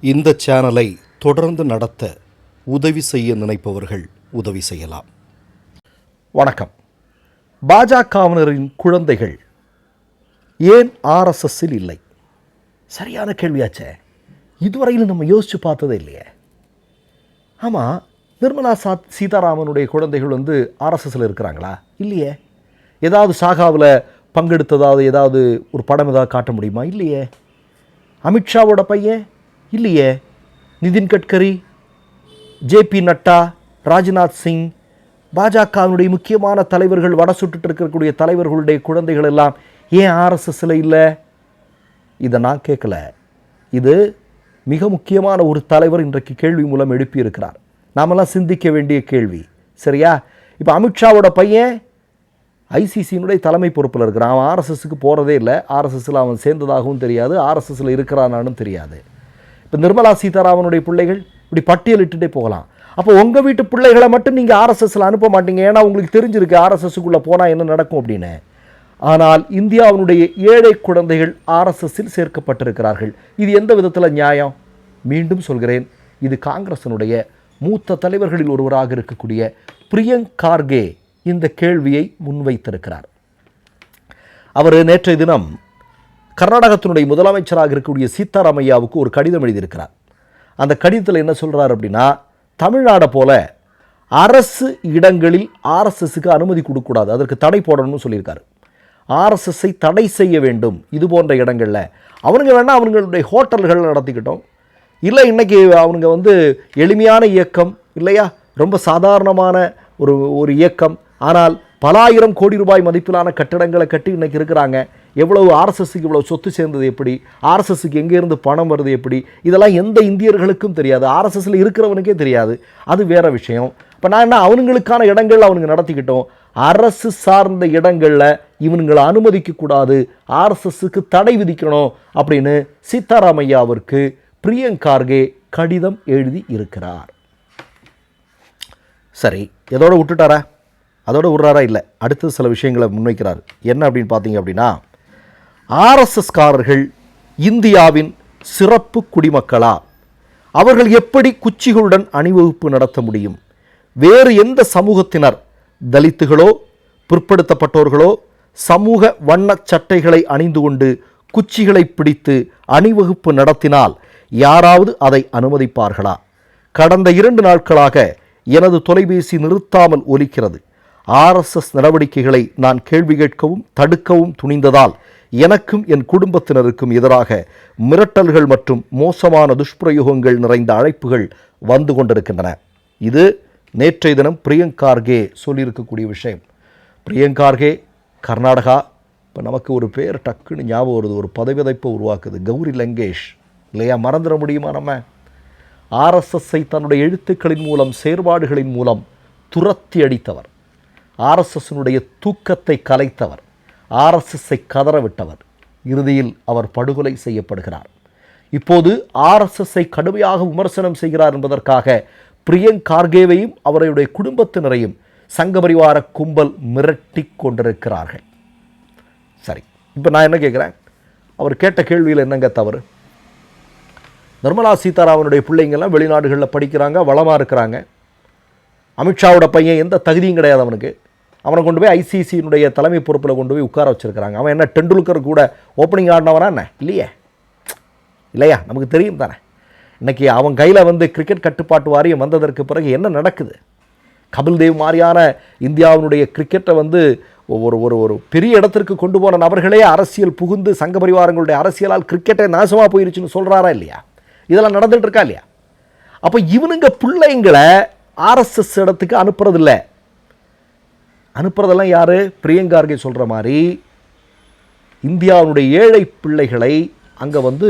இந்த சேனலை தொடர்ந்து நடத்த உதவி செய்ய நினைப்பவர்கள் உதவி செய்யலாம். வணக்கம். பாஜகவினரின் குழந்தைகள் ஏன் ஆர்எஸ்எஸ்ஸில் இல்லை? சரியான கேள்வியாச்சே. இதுவரையிலும் நம்ம யோசித்து பார்த்ததே இல்லையே. ஆமாம் நிர்மலா சா சீதாராமனுடைய குழந்தைகள் வந்து ஆர்எஸ்எஸ்ஸில் இருக்கிறாங்களா? இல்லையே. ஏதாவது சாகாவில் பங்கெடுத்ததாவது ஏதாவது ஒரு படம் ஏதாவது காட்ட முடியுமா? இல்லையே. அமித்ஷாவோட பையன் இல்லையே? நிதின் கட்கரி ஜேபி நட்டா ராஜ்நாத் சிங் பாஜகவினுடைய முக்கியமான தலைவர்கள் வட சுட்டுட்டு இருக்கக்கூடிய தலைவர்களுடைய குழந்தைகள் எல்லாம் ஏன் ஆர்எஸ்எஸ்ல இல்லை? இதை நான் கேட்கல. இது மிக முக்கியமான ஒரு தலைவர் இன்றைக்கு கேள்வி மூலம் எழுப்பியிருக்கிறார். நாமெல்லாம் சிந்திக்க வேண்டிய கேள்வி. சரியா? இப்போ அமித்ஷாவோட பையன் ஐசிசியினுடைய தலைமை பொறுப்பில் இருக்கிறான். அவன் ஆர்எஸ்எஸ்க்கு போகிறதே இல்லை. ஆர்எஸ்எஸ்ல அவன் சேர்ந்ததாகவும் தெரியாது. ஆர்எஸ்எஸ்ல இருக்கிறானானும் தெரியாது. இப்போ நிர்மலா சீதாராமனுடைய பிள்ளைகள் இப்படி பட்டியலிட்டுட்டே போகலாம். அப்போ உங்கள் வீட்டு பிள்ளைகளை மட்டும் நீங்கள் ஆர்எஸ்எஸ்ல அனுப்ப மாட்டீங்க. ஏன்னா உங்களுக்கு தெரிஞ்சிருக்கு ஆர்எஸ்எஸ்க்குள்ளே போனால் என்ன நடக்கும் அப்படின்னு. ஆனால் இந்தியாவினுடைய ஏழை குழந்தைகள் ஆர்எஸ்எஸ்ஸில் சேர்க்கப்பட்டிருக்கிறார்கள். இது எந்த விதத்தில் நியாயம்? மீண்டும் சொல்கிறேன். இது காங்கிரசனுடைய மூத்த தலைவர்களில் ஒருவராக இருக்கக்கூடிய பிரியங்க் கார்கே இந்த கேள்வியை முன்வைத்திருக்கிறார். அவர் நேற்றைய தினம் கர்நாடகத்தினுடைய முதலமைச்சராக இருக்கக்கூடிய சீதாராமையாவுக்கு ஒரு கடிதம் எழுதியிருக்கிறார். அந்த கடிதத்தில் என்ன சொல்கிறார் அப்படின்னா தமிழ்நாடை போல அரசு இடங்களில் ஆர்எஸ்எஸ்க்கு அனுமதி கொடுக்கக்கூடாது அதற்கு தடை போடணும்னு சொல்லியிருக்காரு. ஆர்எஸ்எஸ்ஸை தடை செய்ய வேண்டும் இது போன்ற இடங்களில். அவனுங்க வேணால் அவங்களுடைய ஹோட்டல்கள் நடத்திக்கிட்டோம். இல்லை இன்றைக்கி அவனுங்க வந்து எளிமையான இயக்கம் இல்லையா? ரொம்ப சாதாரணமான ஒரு ஒரு இயக்கம். ஆனால் பல ஆயிரம் கோடி ரூபாய் மதிப்பிலான கட்டடங்களை கட்டி இன்றைக்கி இருக்கிறாங்க. எவ்வளவு ஆர்எஸ்எஸ்க்கு இவ்வளவு சொத்து சேர்ந்தது எப்படி? ஆர்எஸ்எஸ்க்கு எங்கேருந்து பணம் வருது எப்படி? இதெல்லாம் எந்த இந்தியர்களுக்கும் தெரியாது. ஆர்எஸ்எஸ்ல இருக்கிறவனுக்கே தெரியாது. அது வேற விஷயம். இப்போ நான் என்ன அவனுங்களுக்கான இடங்கள் அவனுங்க நடத்திக்கிட்டோம். அரசு சார்ந்த இடங்களில் இவனுங்களை அனுமதிக்கக்கூடாது. ஆர்எஸ்எஸ்க்கு தடை விதிக்கணும் அப்படின்னு சீதாராமையாவிற்கு பிரியங்கார்கே கடிதம் எழுதி இருக்கிறார். சரி எதோடு விட்டுட்டாரா? அதோட விடுறாரா? இல்லை. அடுத்து சில விஷயங்களை முன்வைக்கிறார். என்ன அப்படின்னு பார்த்தீங்க அப்படின்னா ஆர்எஸ்எஸ்காரர்கள் இந்தியாவின் சிறப்பு குடிமக்களா? அவர்கள் எப்படி குச்சிகளுடன் அணிவகுப்பு நடத்த முடியும்? வேறு எந்த சமூகத்தினர் தலித்துகளோ பிற்படுத்தப்பட்டோர்களோ சமூக வண்ணச் சட்டைகளை அணிந்து கொண்டு குச்சிகளை பிடித்து அணிவகுப்பு நடத்தினால் யாராவது அதை அனுமதிப்பார்களா? கடந்த இரண்டு நாட்களாக எனது தொலைபேசி நிறுத்தாமல் ஒலிக்கிறது. ஆர்எஸ்எஸ் நடவடிக்கைகளை நான் கேள்வி கேட்கவும் தடுக்கவும் துணிந்ததால் எனக்கும் என் குடும்பத்தினருக்கும் எதிராக மிரட்டல்கள் மற்றும் மோசமான துஷ்பிரயோகங்கள் நிறைந்த அழைப்புகள் வந்து கொண்டிருக்கின்றன. இது நேற்றைய தினம் பிரியங்கார்கே சொல்லியிருக்கக்கூடிய விஷயம். பிரியங்கார்கே கர்நாடகா இப்போ நமக்கு ஒரு பேர் டக்குன்னு ஞாபகம் வருது ஒரு பதவிதைப்பை உருவாக்குது. கௌரி லங்கேஷ் இல்லையா? மறந்துட முடியுமா நம்ம? ஆர்எஸ்எஸ்ஸை தன்னுடைய எழுத்துக்களின் மூலம் செயற்பாடுகளின் மூலம் துரத்தி அடித்தவர். ஆர்எஸ்எஸ்னுடைய தூக்கத்தை கலைத்தவர் ஆர்எஸ்எஸ்ஸை கதறவிட்டவர். இறுதியில் அவர் படுகொலை செய்யப்படுகிறார். இப்போது ஆர்எஸ்எஸ்ஸை கடுமையாக விமர்சனம் செய்கிறார் என்பதற்காக பிரியங்க் கார்கேவையும் அவருடைய குடும்பத்தினரையும் சங்கபரிவார கும்பல் மிரட்டி கொண்டிருக்கிறார்கள். சரி இப்போ நான் என்ன கேட்குறேன் அவர் கேட்ட கேள்வியில் என்னங்க தவறு? நிர்மலா சீதாராமனுடைய பிள்ளைங்கள்லாம் வெளிநாடுகளில் படிக்கிறாங்க வளமாக இருக்கிறாங்க. அமித்ஷாவோட பையன் எந்த தகுதியும் கிடையாது அவனுக்கு. அவனை கொண்டு போய் ஐசிசியினுடைய தலைமை பொறுப்பில் கொண்டு போய் உட்கார வச்சுருக்கிறாங்க. அவன் என்ன டெண்டுல்கர் கூட ஓப்பனிங் ஆடினவனா என்ன? இல்லையே. இல்லையா? நமக்கு தெரியும் தானே. இன்னைக்கு அவன் கையில் வந்து கிரிக்கெட் கட்டுப்பாட்டு வாரியம் வந்ததற்கு பிறகு என்ன நடக்குது? கபில் தேவ் மாதிரியான இந்தியாவினுடைய கிரிக்கெட்டை வந்து ஒரு ஒரு ஒரு பெரிய இடத்திற்கு கொண்டு போன நபர்களே அரசியல் புகுந்து சங்க பரிவாரங்களுடைய அரசியலால் கிரிக்கெட்டை நாசமாக போயிருச்சுன்னு சொல்கிறாரா இல்லையா? இதெல்லாம் நடந்துகிட்டு இருக்கா இல்லையா? அப்போ இவனுங்க பிள்ளைங்களை ஆர்எஸ்எஸ் இடத்துக்கு அனுப்புறதில்லை. அனுப்புறதெல்லாம் யார்? பிரியங்கார்கே சொல்கிற மாதிரி இந்தியாவுடைய ஏழை பிள்ளைகளை அங்கே வந்து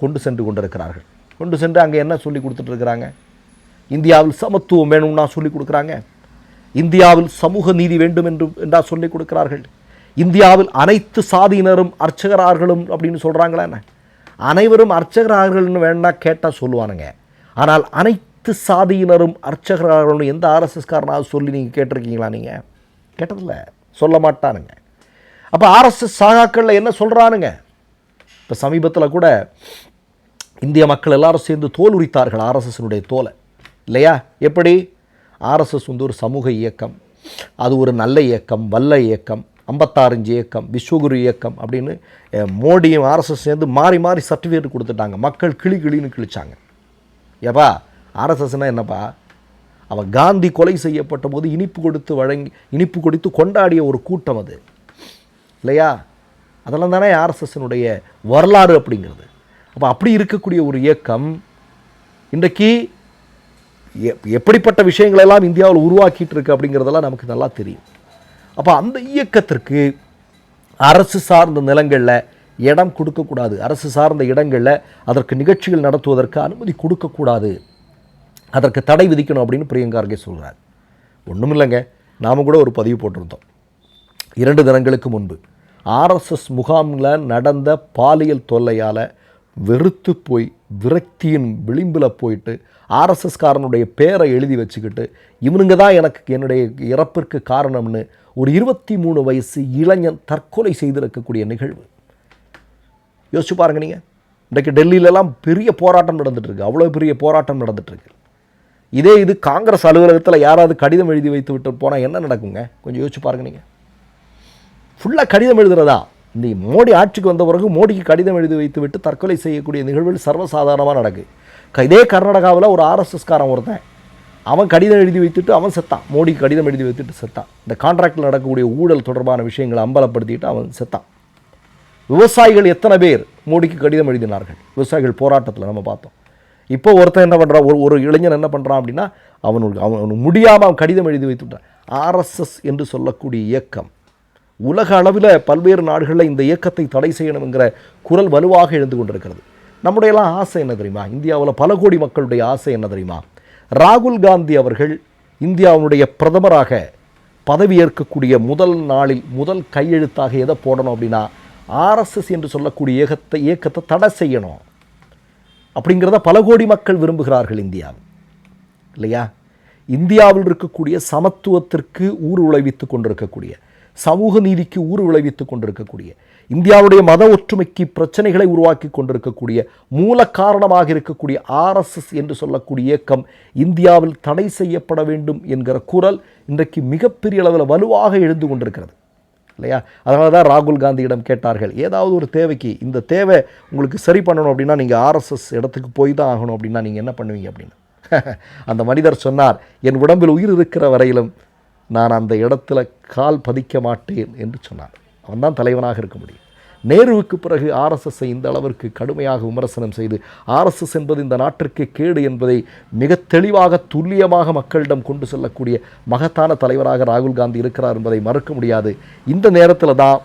கொண்டு சென்று கொண்டிருக்கிறார்கள். கொண்டு சென்று அங்கே என்ன சொல்லி கொடுத்துட்ருக்குறாங்க இந்தியாவில் சமத்துவம் வேணும்னா சொல்லி கொடுக்குறாங்க. இந்தியாவில் சமூக நீதி வேண்டும் என்று என்றால் சொல்லி கொடுக்கிறார்கள். இந்தியாவில் அனைத்து சாதியினரும் அர்ச்சகரார்களும் அப்படின்னு சொல்கிறாங்களா என்ன? அனைவரும் அர்ச்சகரார்கள்னு வேணா கேட்டால் சொல்லுவானுங்க. ஆனால் அனைத்து சாதியினரும் அர்ச்சகரார்கள்னு எந்த ஆர்எஸ்எஸ்காரனாவது சொல்லி நீங்கள் கேட்டிருக்கீங்களா நீங்கள் கேட்டதில்ல. சொல்ல மாட்டானுங்க. அப்போ ஆர்எஸ்எஸ் சாகாக்களில் என்ன சொல்கிறானுங்க இப்போ சமீபத்தில் கூட இந்திய மக்கள் எல்லாரும் சேர்ந்து தோல் உரித்தார்கள் ஆர்எஸ்எஸ்னுடைய தோலை. இல்லையா? எப்படி? ஆர்எஸ்எஸ் வந்து ஒரு சமூக இயக்கம். அது ஒரு நல்ல இயக்கம் வல்ல இயக்கம் ஐம்பத்தாறஞ்சு இயக்கம் விஸ்வகுரு இயக்கம் அப்படின்னு மோடியும் ஆர்எஸ்எஸ் சேர்ந்து மாறி மாறி சர்டிஃபிகேட் கொடுத்துட்டாங்க. மக்கள் கிளி கிளின்னு கிழிச்சாங்க. ஏப்பா? ஆர்எஸ்எஸ்னால் என்னப்பா? அவன் காந்தி கொலை செய்யப்பட்ட போது இனிப்பு கொடுத்து வழங்கி இனிப்பு கொடுத்து கொண்டாடிய ஒரு கூட்டம் அது. இல்லையா? அதெல்லாம் தானே ஆர்எஸ்எஸ்னுடைய வரலாறு அப்படிங்கிறது. அப்போ அப்படி இருக்கக்கூடிய ஒரு இயக்கம் இன்றைக்கு எப்படிப்பட்ட விஷயங்களெல்லாம் இந்தியாவில் உருவாக்கிட்டு இருக்கு அப்படிங்கிறதெல்லாம் நமக்கு நல்லா தெரியும். அப்போ அந்த இயக்கத்திற்கு அரசு சார்ந்த நிலங்களில் இடம் கொடுக்கக்கூடாது. அரசு சார்ந்த இடங்களில் அதற்கு நிகழ்ச்சிகள் நடத்துவதற்கு அனுமதி கொடுக்கக்கூடாது. அதற்கு தடை விதிக்கணும் அப்படின்னு பிரியங்கா கார்கே சொல்கிறார் ஒன்றும் இல்லைங்க நாம் கூட ஒரு பதிவு போட்டிருந்தோம். இரண்டு தினங்களுக்கு முன்பு ஆர்எஸ்எஸ் முகாமில் நடந்த பாலியல் தொல்லையால் வெறுத்து போய் விரக்தியின் விளிம்பில் போயிட்டு ஆர்எஸ்எஸ்காரனுடைய பேரை எழுதி வச்சுக்கிட்டு இவனுங்க தான் எனக்கு என்னுடைய இறப்பிற்கு காரணம்னு ஒரு இருபத்தி மூணு வயசு இளைஞன் தற்கொலை செய்திருக்கக்கூடிய நிகழ்வு. யோசிச்சு பாருங்க நீங்கள் இன்றைக்கு டெல்லியிலலாம் பெரிய போராட்டம் நடந்துகிட்ருக்கு அவ்வளோ பெரிய போராட்டம் நடந்துகிட்ருக்கு இதே இது காங்கிரஸ் அலுவலகத்தில் யாராவது கடிதம் எழுதி வைத்து விட்டு போனால் என்ன நடக்குங்க? கொஞ்சம் யோசிச்சு பாருங்க நீங்கள் ஃபுல்லாக கடிதம் எழுதுறதா? இந்த மோடி ஆட்சிக்கு வந்த பிறகு மோடிக்கு கடிதம் எழுதி வைத்து விட்டு தற்கொலை செய்யக்கூடிய நிகழ்வுகள் சர்வசாதாரணமாக நடக்கு. இதே கர்நாடகாவில் ஒரு ஆர்எஸ்எஸ்காரன் ஒருத்தன். அவன் கடிதம் எழுதி வைத்துட்டு அவன் செத்தான். மோடிக்கு கடிதம் எழுதி வைத்துட்டு செத்தான். இந்த கான்ட்ராக்டில் நடக்கக்கூடிய ஊழல் தொடர்பான விஷயங்களை அம்பலப்படுத்திட்டு அவன் செத்தான். விவசாயிகள் எத்தனை பேர் மோடிக்கு கடிதம் எழுதினார்கள்? விவசாயிகள் போராட்டத்தில் நம்ம பார்த்தோம். இப்போ ஒருத்தன் என்ன பண்ணுறான் ஒரு ஒரு இளைஞன் என்ன பண்ணுறான் அப்படின்னா அவனுக்கு அவனுக்கு முடியாமல் அவன் கடிதம் எழுதி வைத்து விட்டான். ஆர்எஸ்எஸ் என்று சொல்லக்கூடிய இயக்கம். உலக அளவில் பல்வேறு நாடுகளில் இந்த இயக்கத்தை தடை செய்யணுங்கிற குரல் வலுவாக எழுந்து கொண்டிருக்கிறது. நம்முடையெல்லாம் ஆசை என்ன தெரியுமா? இந்தியாவில் பல கோடி மக்களுடைய ஆசை என்ன தெரியுமா? ராகுல் காந்தி அவர்கள் இந்தியாவுடைய பிரதமராக பதவியேற்கக்கூடிய முதல் நாளில் முதல் கையெழுத்தாக எதை போடணும் அப்படின்னா ஆர்எஸ்எஸ் என்று சொல்லக்கூடிய இயக்கத்தை இயக்கத்தை தடை செய்யணும். அப்படிங்கிறத பல கோடி மக்கள் விரும்புகிறார்கள் இந்தியாவில். இல்லையா? இந்தியாவில் இருக்கக்கூடிய சமத்துவத்திற்கு ஊர் விளைவித்து கொண்டிருக்கக்கூடிய சமூக நீதிக்கு ஊர் விளைவித்து கொண்டிருக்கக்கூடிய இந்தியாவுடைய மத ஒற்றுமைக்கு பிரச்சனைகளை உருவாக்கி கொண்டிருக்கக்கூடிய மூல காரணமாக இருக்கக்கூடிய ஆர்எஸ்எஸ் என்று சொல்லக்கூடிய இயக்கம் இந்தியாவில் தடை செய்யப்பட வேண்டும் என்கிற குரல் இன்றைக்கு மிகப்பெரிய அளவில் வலுவாக எழுந்து கொண்டிருக்கிறது. இல்லையா? அதனால தான் ராகுல் காந்தியிடம் கேட்டார்கள் ஏதாவது ஒரு தேவைக்கு இந்த தேவை உங்களுக்கு சரி பண்ணணும் அப்படின்னா நீங்கள் ஆர்எஸ்எஸ் இடத்துக்கு போய் தான் ஆகணும் அப்படின்னா நீங்கள் என்ன பண்ணுவீங்க? அப்படின்னு. அந்த மனிதர் சொன்னார் என் உடம்பில் உயிர் இருக்கிற வரையிலும் நான் அந்த இடத்துல கால் பதிக்க மாட்டேன் என்று சொன்னார். அவன் தான் தலைவனாக இருக்க முடியும். நேருவுக்கு பிறகு ஆர்எஸ்எஸ்ஸை இந்த அளவிற்கு கடுமையாக விமர்சனம் செய்து ஆர்எஸ்எஸ் என்பது இந்த நாட்டிற்கு கேடு என்பதை மிக தெளிவாக துல்லியமாக மக்களிடம் கொண்டு செல்லக்கூடிய மகத்தான தலைவராக ராகுல் காந்தி இருக்கிறார் என்பதை மறுக்க முடியாது. இந்த நேரத்தில் தான்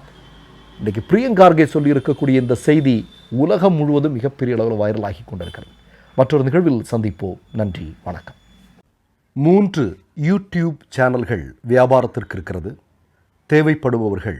இன்றைக்கு பிரியங்கார்கே சொல்லியிருக்கக்கூடிய இந்த செய்தி உலகம் முழுவதும் மிகப்பெரிய அளவில் வைரலாகி கொண்டிருக்கிறது. மற்றொரு நிகழ்வில் சந்திப்போம். நன்றி வணக்கம். மூன்று யூடியூப் சேனல்கள் வியாபாரத்திற்கு இருக்கிறது. தேவைப்படுபவர்கள்